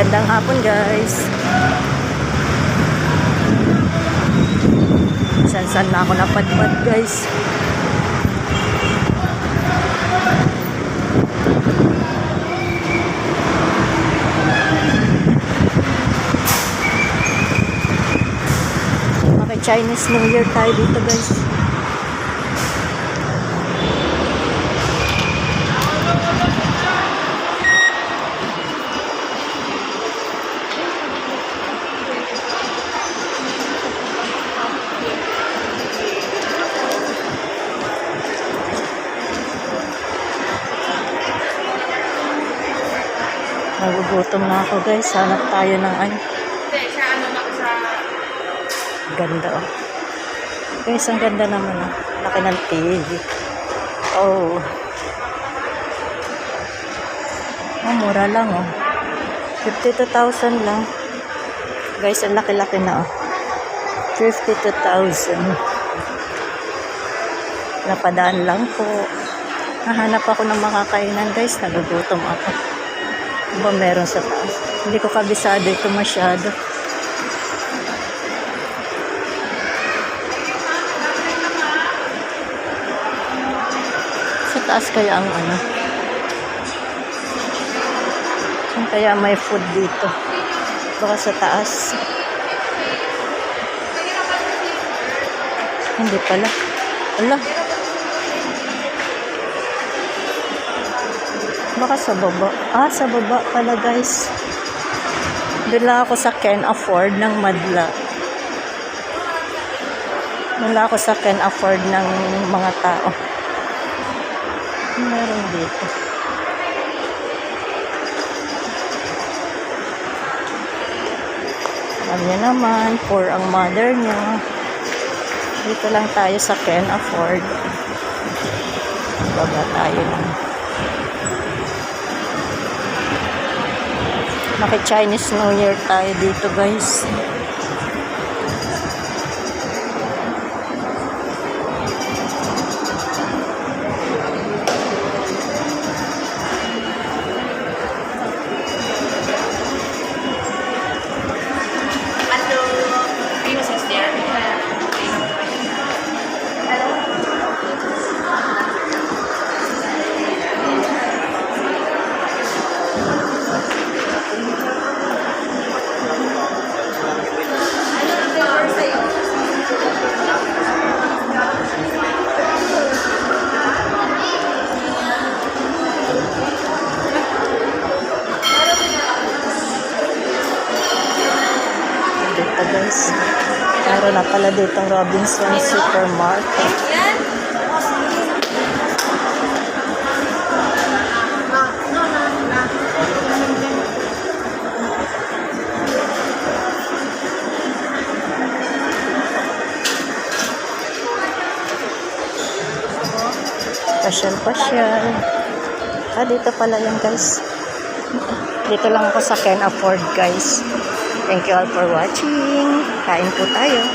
Magandang hapon guys. San-san na ako napadpad guys. Maka Chinese New Year tayo dito guys. Nagugutom na ako guys. Hanap tayo ng ano. Ganda oh. Guys, ang ganda naman oh. Laki ng TV. Oh. Oh, mura lang oh. 52,000 lang. Guys, ang laki-laki na oh. 52,000. Napadaan lang po. Nahanap ako ng makakainan guys. Nagugutom ako. Ba meron sa taas? Hindi ko kabisado ito masyado. Sa taas kaya ang ano? Saan kaya may food dito? Baka sa taas. Hindi pala. Ala. Baka sa baba. Ah, sa baba pala guys. Doon lang ako sa can afford ng madla. Doon lang ako sa can afford ng mga tao. Meron dito. Alam niya naman, poor ang mother niya. Dito lang tayo sa can afford. Baba tayo lang. Maki-Chinese New Year tayo dito guys. Dito guys. Meron na pala ditong Robinson Supermarket. Pasyal-pasyal. Ah, dito pala yan guys. Dito lang ako sa can afford guys. Thank you all for watching. Kain po tayo.